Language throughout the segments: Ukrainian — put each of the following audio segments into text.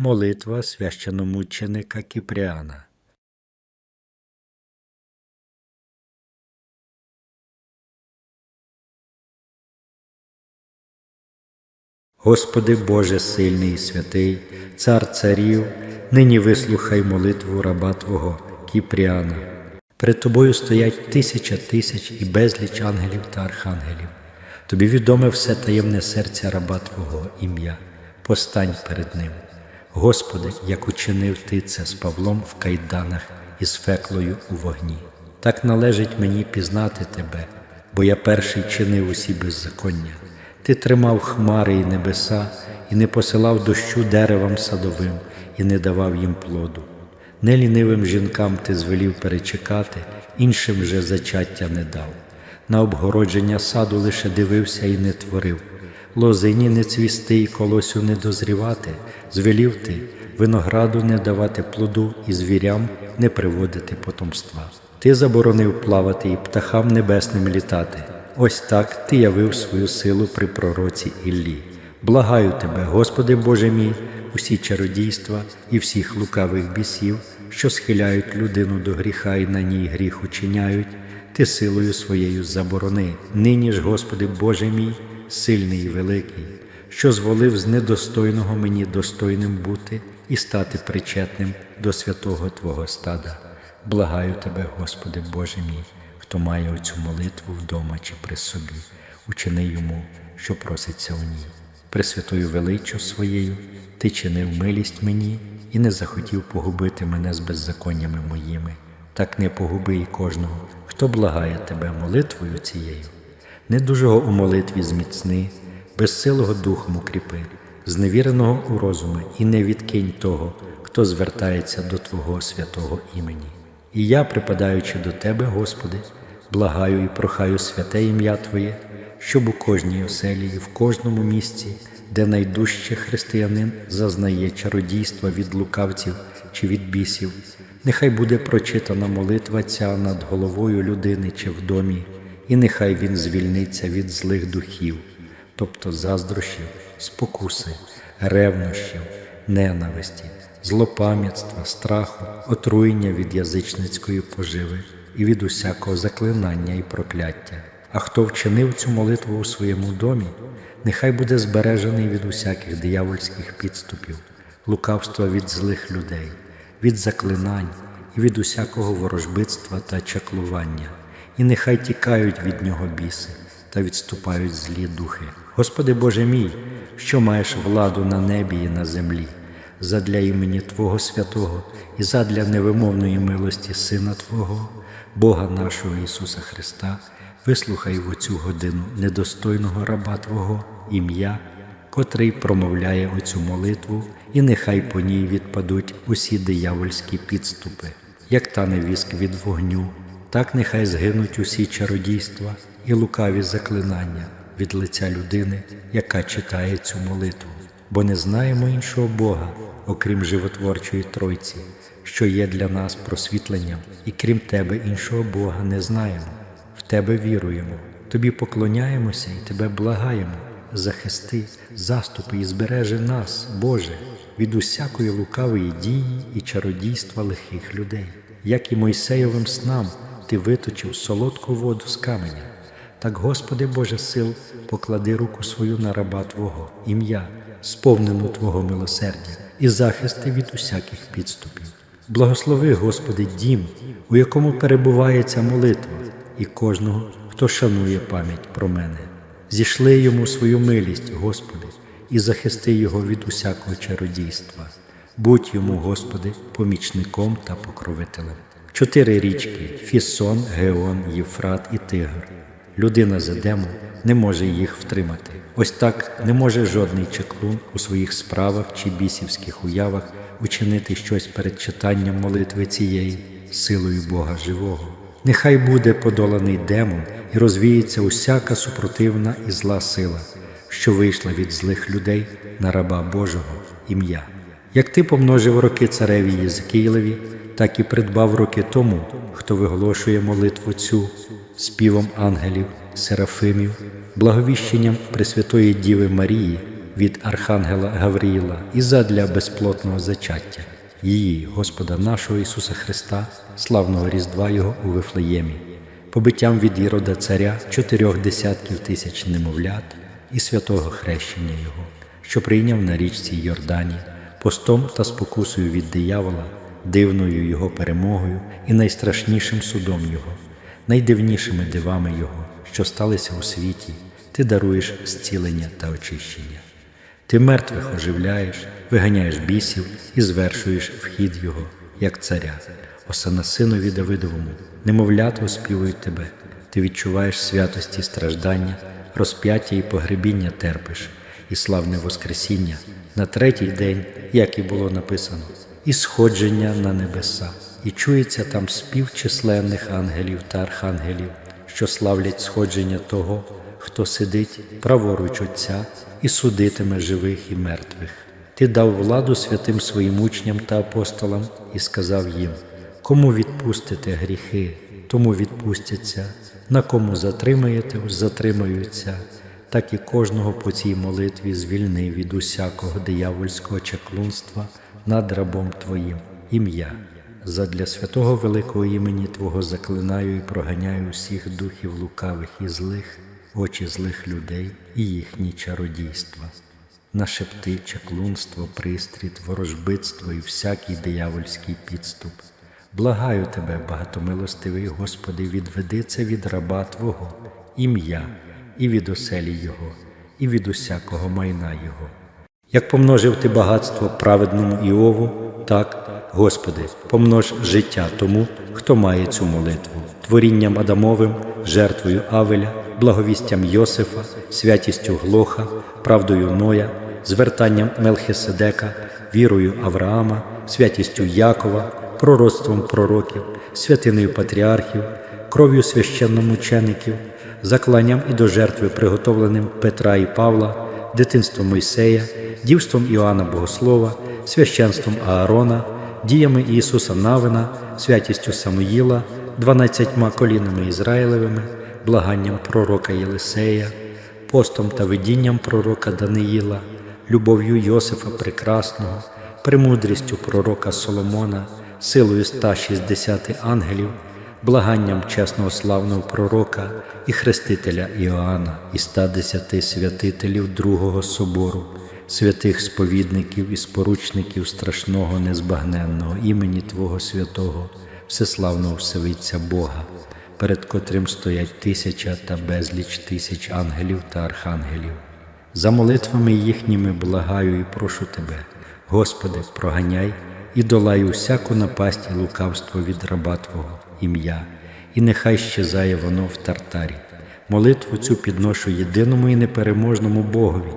Молитва священомученика Кіпріана. Господи Боже сильний і святий, Цар царів, нині вислухай молитву раба Твого Кіпріана. Перед тобою стоять тисяча тисяч і безліч ангелів та архангелів. Тобі відоме все таємне серця раба Твого ім'я. Постань перед ним. Господи, як учинив Ти це з Павлом в кайданах і з феклою у вогні. Так належить мені пізнати Тебе, бо я перший чинив усі беззаконня. Ти тримав хмари і небеса, і не посилав дощу деревам садовим, і не давав їм плоду. Нелінивим жінкам ти звелів перечекати, іншим же зачаття не дав. На обгородження саду лише дивився і не творив. Лозині не цвісти і колосю не дозрівати, звелів ти винограду не давати плоду і звірям не приводити потомства. Ти заборонив плавати і птахам небесним літати. Ось так ти явив свою силу при пророці Іллі. Благаю тебе, Господи Боже мій, усі чародійства і всіх лукавих бісів, що схиляють людину до гріха і на ній гріх учиняють, ти силою своєю заборони. Нині ж, Господи Боже мій, сильний і великий, що зволив з недостойного мені достойним бути і стати причетним до святого Твого стада. Благаю тебе, Господи Боже мій, хто має оцю молитву вдома чи при собі, учини йому, що проситься у ній. Пресвятою величчю своєю ти чинив милість мені і не захотів погубити мене з беззаконнями моїми. Так не погуби і кожного, хто благає тебе молитвою цією. Недужого у молитві зміцни, безсилого духом укріпи, зневіреного у розумі і не відкинь того, хто звертається до Твого святого імені. І я, припадаючи до Тебе, Господи, благаю і прохаю святе ім'я Твоє, щоб у кожній оселі і в кожному місці, де найдужче християнин зазнає чародійства від лукавців чи від бісів, нехай буде прочитана молитва ця над головою людини чи в домі, і нехай він звільниться від злих духів, тобто заздрощів, спокуси, ревнощів, ненависті, злопам'ятства, страху, отруєння від язичницької поживи і від усякого заклинання і прокляття. А хто вчинив цю молитву у своєму домі, нехай буде збережений від усяких диявольських підступів, лукавства від злих людей, від заклинань і від усякого ворожбитства та чаклування, і нехай тікають від нього біси та відступають злі духи. Господи Боже мій, що маєш владу на небі і на землі, задля імені Твого святого і задля невимовної милості Сина Твого, Бога нашого Ісуса Христа, вислухай в оцю годину недостойного раба Твого ім'я, котрий промовляє оцю молитву, і нехай по ній відпадуть усі диявольські підступи, як тане віск від вогню, так нехай згинуть усі чародійства і лукаві заклинання від лиця людини, яка читає цю молитву, бо не знаємо іншого Бога, окрім животворчої Тройці, що є для нас просвітленням, і крім Тебе іншого Бога не знаємо. В Тебе віруємо, Тобі поклоняємося і Тебе благаємо. Захисти, заступи і збережи нас, Боже, від усякої лукавої дії і чародійства лихих людей, як і Мойсеєвим снам ти виточив солодку воду з каменя. Так, Господи Боже сил, поклади руку свою на раба Твого, ім'я, сповнену Твого милосердя, і захисти від усяких підступів. Благослови, Господи, дім, у якому перебуває ця молитва, і кожного, хто шанує пам'ять про мене. Зійшли йому свою милість, Господи, і захисти його від усякого чародійства. Будь йому, Господи, помічником та покровителем. Чотири річки Фісон, Геон, Єфрат і Тигр. Людина з Едему не може їх втримати. Ось так не може жодний чеклун у своїх справах чи бісівських уявах учинити щось перед читанням молитви цієї силою Бога живого. Нехай буде подоланий демон і розвіється усяка супротивна і зла сила, що вийшла від злих людей на раба Божого ім'я. Як ти помножив роки цареві Єзикійлеві, так і придбав роки тому, хто виголошує молитву цю співом ангелів, серафимів, благовіщенням Пресвятої Діви Марії, від Архангела Гавріїла і задля безплотного зачаття, її, Господа нашого Ісуса Христа, славного Різдва Його у Вифлеємі, побиттям від Ірода Царя чотирьох десятків тисяч немовлят і святого хрещення Його, що прийняв на річці Йордані, постом та спокусою від диявола, дивною Його перемогою і найстрашнішим судом Його, найдивнішими дивами Його, що сталися у світі, ти даруєш зцілення та очищення. Ти мертвих оживляєш, виганяєш бісів і звершуєш вхід Його, як царя. Осана синові Давидовому, немовлята оспівують тебе, ти відчуваєш святості страждання, розп'яття і погребіння терпиш, і славне Воскресіння на третій день, як і було написано, і сходження на небеса, і чується там спів численних ангелів та архангелів, що славлять сходження того, хто сидить праворуч Отця і судитиме живих і мертвих. Ти дав владу святим своїм учням та апостолам і сказав їм: кому відпустите гріхи, тому відпустяться, на кому затримаєте, затримаються, так і кожного по цій молитві звільни від усякого диявольського чаклунства над рабом Твоїм ім'я. Задля святого великого імені Твого заклинаю і проганяю всіх духів лукавих і злих, очі злих людей і їхні чародійства, нашепти, чаклунство, пристріт, ворожбитство і всякий диявольський підступ. Благаю тебе, багатомилостивий Господи, відведи це від раба Твого, ім'я, і від оселі Його, і від усякого майна Його. Як помножив ти багатство праведному Іову, так, Господи, помнож життя тому, хто має цю молитву, творінням Адамовим, жертвою Авеля, благовістям Йосифа, святістю Глоха, правдою Ноя, звертанням Мелхиседека, вірою Авраама, святістю Якова, пророцтвом пророків, святиною патріархів, кров'ю священномучеників, закланням і до жертви, приготовленим Петра і Павла, дитинством Мойсея, дівством Іоанна Богослова, священством Аарона, діями Ісуса Навина, святістю Самуїла, дванадцятьма колінами Ізраїлевими, благанням пророка Єлисея, постом та видінням пророка Даниїла, любов'ю Йосифа Прекрасного, премудрістю пророка Соломона, силою 160 ангелів, благанням чесного славного пророка і хрестителя Іоанна і 110 святителів Другого собору, святих сповідників і споручників страшного незбагненного імені Твого святого, всеславного Всевиця Бога, перед котрим стоять тисяча та безліч тисяч ангелів та архангелів. За молитвами їхніми благаю і прошу Тебе, Господи, проганяй і долай усяку напасть і лукавство від раба Твого ім'я, і нехай щезає воно в тартарі. Молитву цю підношу єдиному і непереможному Богові,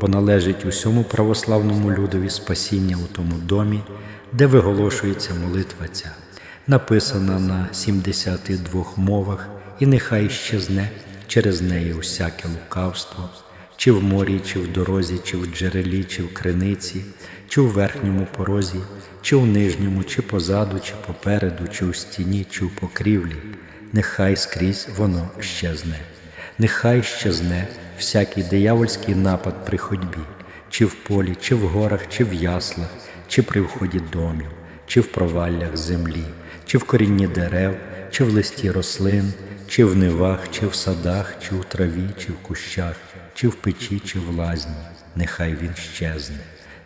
бо належить усьому православному людові спасіння у тому домі, де виголошується молитва ця, написана на 72 мовах, і нехай щезне через неї усяке лукавство чи в морі, чи в дорозі, чи в джерелі, чи в криниці, чи в верхньому порозі, чи в нижньому, чи позаду, чи попереду, чи у стіні, чи в покрівлі, нехай скрізь воно щезне, нехай щезне всякий диявольський напад при ходьбі, чи в полі, чи в горах, чи в яслах, чи при вході домів, чи в проваллях землі, чи в корінні дерев, чи в листі рослин, чи в нивах, чи в садах, чи в траві, чи в кущах, чи в печі, чи в лазні, нехай він щезне,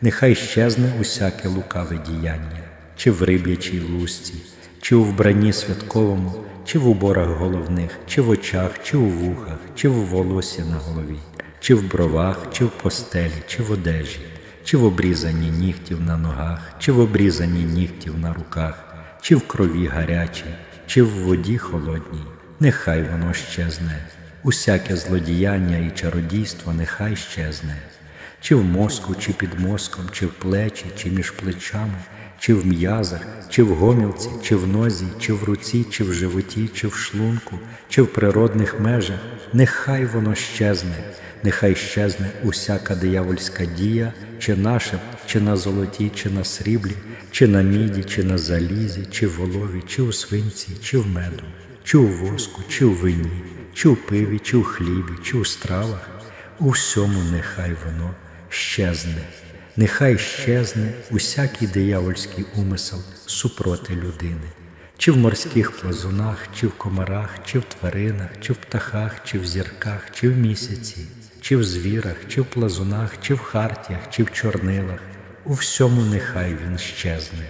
нехай щезне усяке лукаве діяння, чи в риб'ячій лусці, чи у вбранні святковому, чи в уборах головних, чи в очах, чи у вухах, чи в волосі на голові, чи в бровах, чи в постелі, чи в одежі, чи в обрізанні нігтів на ногах, чи в обрізанні нігтів на руках, чи в крові гарячій, чи в воді холодній, нехай воно щезне, усяке злодіяння і чародійство нехай щезне, чи в мозку, чи під мозком, чи в плечі, чи між плечами, чи в м'язах, чи в гомілці, чи в нозі, чи в руці, чи в животі, чи в шлунку, чи в природних межах, нехай воно щезне, нехай щезне усяка диявольська дія, чи наша, чи на золоті, чи на сріблі, чи на міді, чи на залізі, чи в волові, чи у свинці, чи в меду, чи у воску, чи у вині, чи у пиві, чи у хлібі, чи у стравах, у всьому нехай воно щезне. Нехай щезне усякий диявольський умисел супроти людини, чи в морських плазунах, чи в комарах, чи в тваринах, чи в птахах, чи в зірках, чи в місяці, чи в звірах, чи в плазунах, чи в хартіях, чи в чорнилах. У всьому нехай він щезне,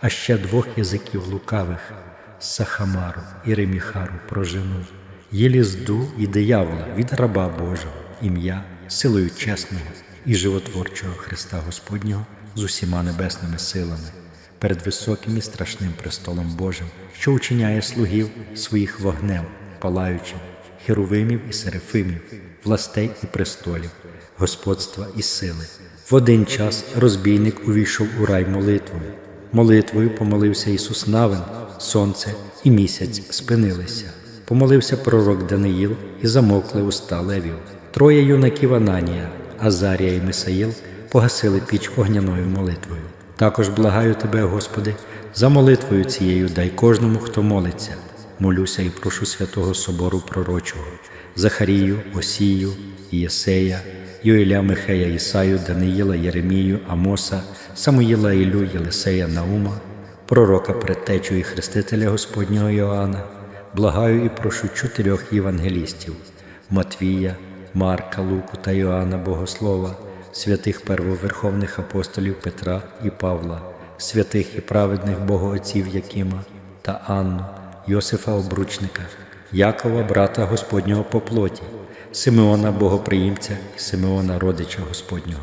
а ще двох язиків лукавих Сахамару і Реміхару прожену, Єлізду і диявола від раба Божого, ім'я, силою чесного і животворчого Христа Господнього з усіма небесними силами, перед високим і страшним престолом Божим, що учиняє слугів своїх вогнем, палаючим, херовимів і серефимів, властей і престолів, господства і сили. В один час розбійник увійшов у рай молитвою. Молитвою помолився Ісус Навин, сонце і місяць спинилися. Помолився пророк Даниїл і замовкли уста левів. Троє юнаків Ананія, Азарія і Мисаїл погасили піч вогняною молитвою. Також благаю тебе, Господи, за молитвою цією дай кожному, хто молиться. Молюся і прошу святого Собору Пророчого, Захарію, Осію, Єсея, Йоеля Михея Ісаю, Даниїла, Єремію, Амоса, Самуїла Ілю, Єлисея Наума, пророка предтечу і хрестителя Господнього Йоанна, благаю і прошу чотирьох євангелістів Матвія, Марка, Луку та Йоанна Богослова, святих первоверховних апостолів Петра і Павла, святих і праведних богоотців Якима та Анну, Йосифа Обручника, Якова, брата Господнього по плоті, Симеона Богоприємця і Симеона Родича Господнього,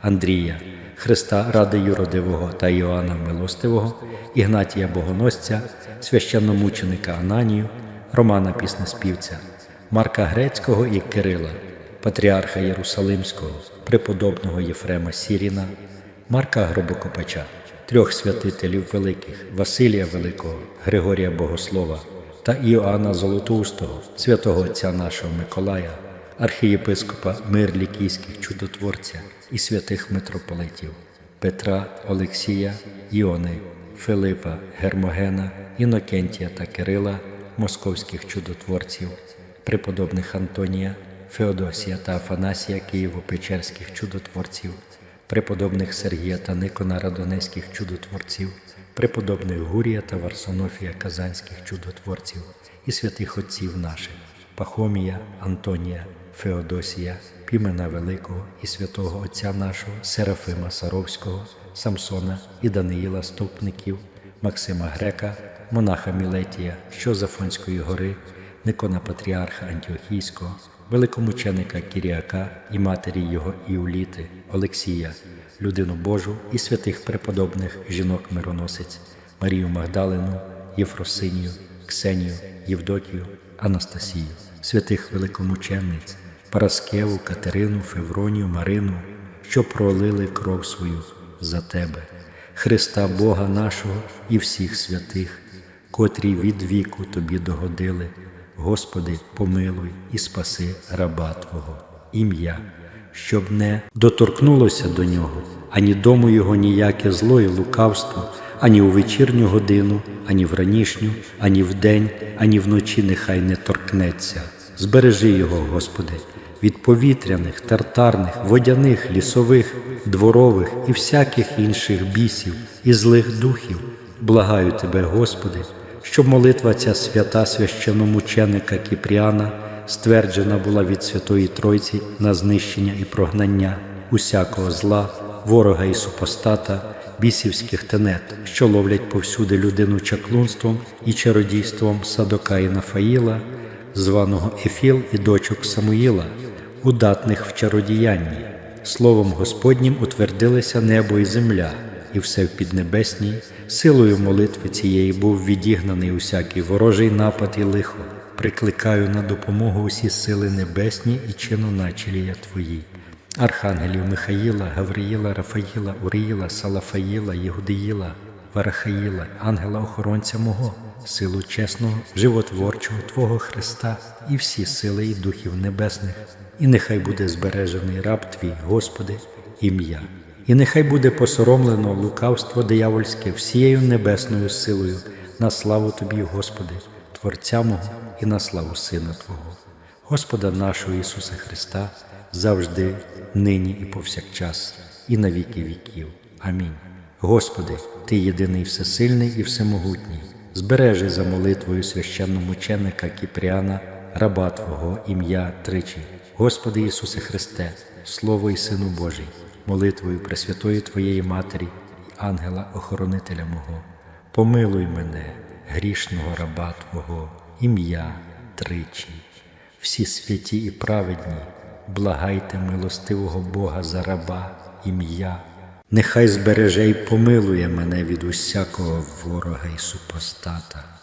Андрія, Христа ради Юродивого та Іоанна Милостивого, Ігнатія Богоносця, священномученика Ананію, Романа Піснеспівця, Марка Грецького і Кирила, Патріарха Єрусалимського, преподобного Єфрема Сіріна, Марка Гробокопача, трьох святителів великих Василія Великого, Григорія Богослова та Іоанна Золотоустого, святого Отця нашого Миколая, архієпископа Мир Лікійських чудотворця і святих митрополитів Петра, Олексія, Іони, Филипа, Гермогена, Інокентія та Кирила, московських чудотворців, преподобних Антонія, Феодосія та Афанасія Києво-Печерських чудотворців, преподобних Сергія та Никона Радонецьких чудотворців, преподобних Гурія та Варсонофія Казанських чудотворців і святих отців наших Пахомія, Антонія, Феодосія, Пімена Великого і святого Отця нашого Серафима Саровського, Самсона і Даниїла Стовпників, Максима Грека, монаха Мілетія, що з Афонської гори, Никона Патріарха Антіохійського, великомученика Кіріака і матері його Іуліти, Олексія, людину Божу і святих преподобних жінок-мироносець, Марію Магдалину, Єфросинію, Ксенію, Євдокію, Анастасію, святих великомучениць, Параскеву, Катерину, Февронію, Марину, що пролили кров свою за тебе, Христа Бога нашого і всіх святих, котрі від віку тобі догодили. Господи, помилуй і спаси раба Твого, ім'я, щоб не доторкнулося до нього, ані дому його ніяке зло і лукавство, ані у вечірню годину, ані в ранішню, ані в день, ані вночі нехай не торкнеться. Збережи його, Господи, від повітряних, тартарних, водяних, лісових, дворових і всяких інших бісів і злих духів. Благаю Тебе, Господи, щоб молитва ця свята священомученика Кіпріана стверджена була від Святої Тройці на знищення і прогнання усякого зла, ворога і супостата, бісівських тенет, що ловлять повсюди людину чаклунством і чародійством Садока і Нафаїла, званого Ефіл і дочок Самуїла, удатних в чародіянні. Словом Господнім утвердилися небо і земля, і все в піднебесній, силою молитви цієї був відігнаний усякий ворожий напад і лихо. Прикликаю на допомогу усі сили небесні і чину началія Твої. Архангелів Михаїла, Гавриїла, Рафаїла, Уріїла, Салафаїла, Єгудиїла, Варахаїла, ангела-охоронця мого, силу чесного, животворчого Твого Христа і всі сили і духів небесних, і нехай буде збережений раб Твій, Господи, ім'я. І нехай буде посоромлено лукавство диявольське всією небесною силою на славу Тобі, Господи, Творця мого і на славу Сина Твого, Господа нашого Ісуса Христа, завжди, нині і повсякчас, і на віки віків. Амінь. Господи, Ти єдиний всесильний і всемогутній, збережи за молитвою священномученика Кіпріана, раба Твого, ім'я тричі. Господи Ісусе Христе, Слово і Сину Божий, молитвою Пресвятої Твоєї Матері і ангела-охоронителя мого, помилуй мене, грішного раба Твого, ім'я тричі. Всі святі і праведні, благайте милостивого Бога за раба, ім'я. Нехай збереже й помилує мене від усякого ворога і супостата.